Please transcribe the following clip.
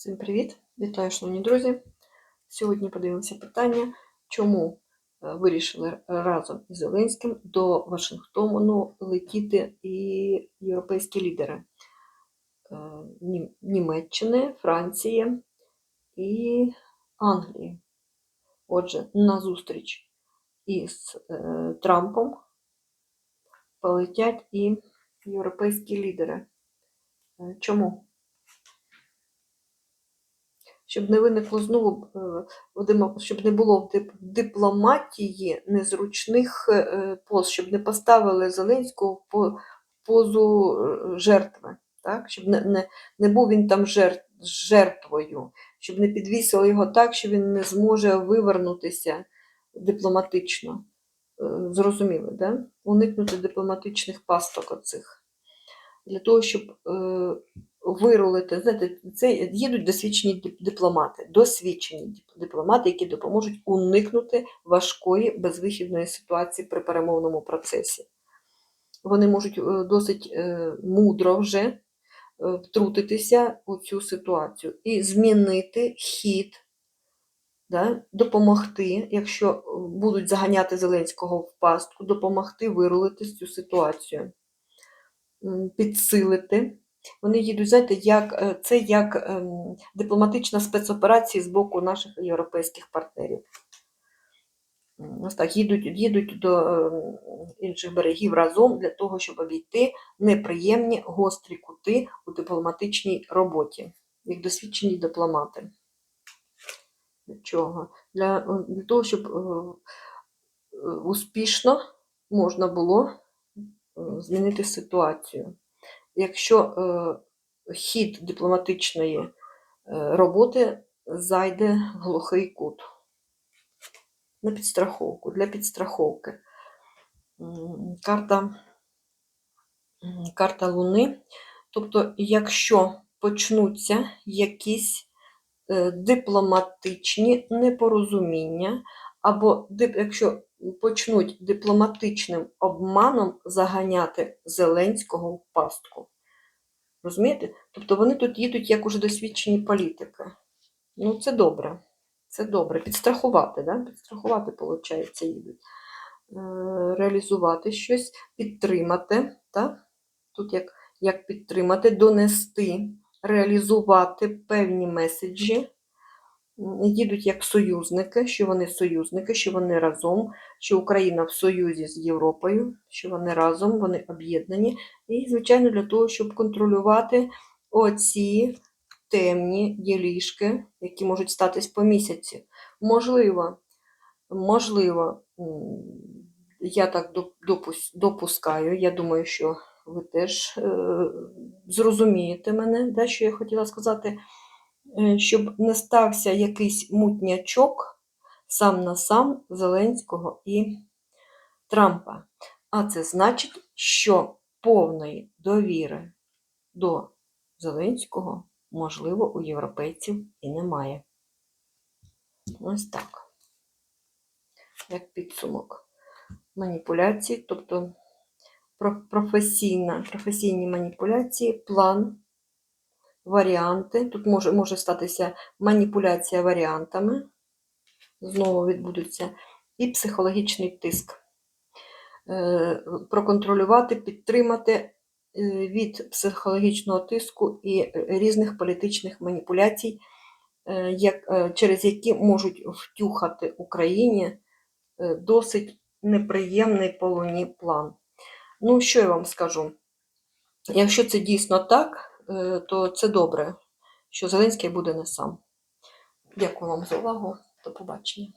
Всім привіт! Вітаю, шановні друзі! Сьогодні подивимося питання, чому е, вирішили разом із Зеленським до Вашингтону летіти і європейські лідери е, Німеччини, Франції і Англії. Отже, на зустріч із е, Трампом полетять і європейські лідери. Чому? Щоб не виникло знову е, щоб не було в дипломатії незручних е, поз, щоб не поставили Зеленського в позу е, жертви, так? щоб не, не, не був він там жертв, жертвою, щоб не підвісили його так, що він не зможе вивернутися дипломатично. Е, Зрозуміли, да? уникнути дипломатичних пасток оцих. Для того, щоб е, вирулити, знаєте, це їдуть досвідчені дипломати, досвідчені дипломати, які допоможуть уникнути важкої безвихідної ситуації при перемовному процесі. Вони можуть е, досить е, мудро вже е, втрутитися у цю ситуацію і змінити хід, да, допомогти, якщо будуть заганяти Зеленського в пастку, допомогти вирулити цю ситуацію, підсилити. Вони їдуть, знаєте, як, е, це як ем, дипломатична спецоперація з боку наших європейських партнерів. Ось так, їдуть, їдуть до ем, інших берегів разом для того, щоб обійти неприємні гострі кути у дипломатичній роботі, як досвідчені дипломати. Для чого? Для, для того, щоб е, е, успішно можна було змінити ситуацію. Якщо е, хід дипломатичної е, роботи зайде в глухий кут на підстраховку, для підстраховки. Карта, карта Луни. Тобто, якщо почнуться якісь е, дипломатичні непорозуміння, або якщо почнуть дипломатичним обманом заганяти Зеленського в пастку. Розумієте? Тобто вони тут їдуть як уже досвідчені політики. Ну, це добре. Це добре. Підстрахувати, да? Підстрахувати, виходить, їдуть. Е, Реалізувати щось, підтримати. Так? Тут як, як підтримати, донести, реалізувати певні меседжі. Їдуть як союзники, що вони союзники, що вони разом, що Україна в союзі з Європою, що вони разом, вони об'єднані. І, звичайно, для того, щоб контролювати оці темні ділішки, які можуть статись по місяці. Можливо, можливо, я так допускаю, я думаю, що ви теж е, зрозумієте мене, що я хотіла сказати, щоб не стався якийсь мутнячок сам на сам Зеленського і Трампа. А це значить, що повної довіри до Зеленського, можливо, у європейців і немає. Ось так. Як підсумок маніпуляції, тобто професійна, професійні маніпуляції, план, варіанти. Тут може, може статися маніпуляція варіантами, знову відбудуться, і психологічний тиск. Е, Проконтролювати, підтримати е, від психологічного тиску і різних політичних маніпуляцій, е, як, через які можуть втюхати Україні досить неприємний по луні план. Ну, що я вам скажу? Якщо це дійсно так, то це добре, що Зеленський буде не сам. Дякую вам за увагу. До побачення.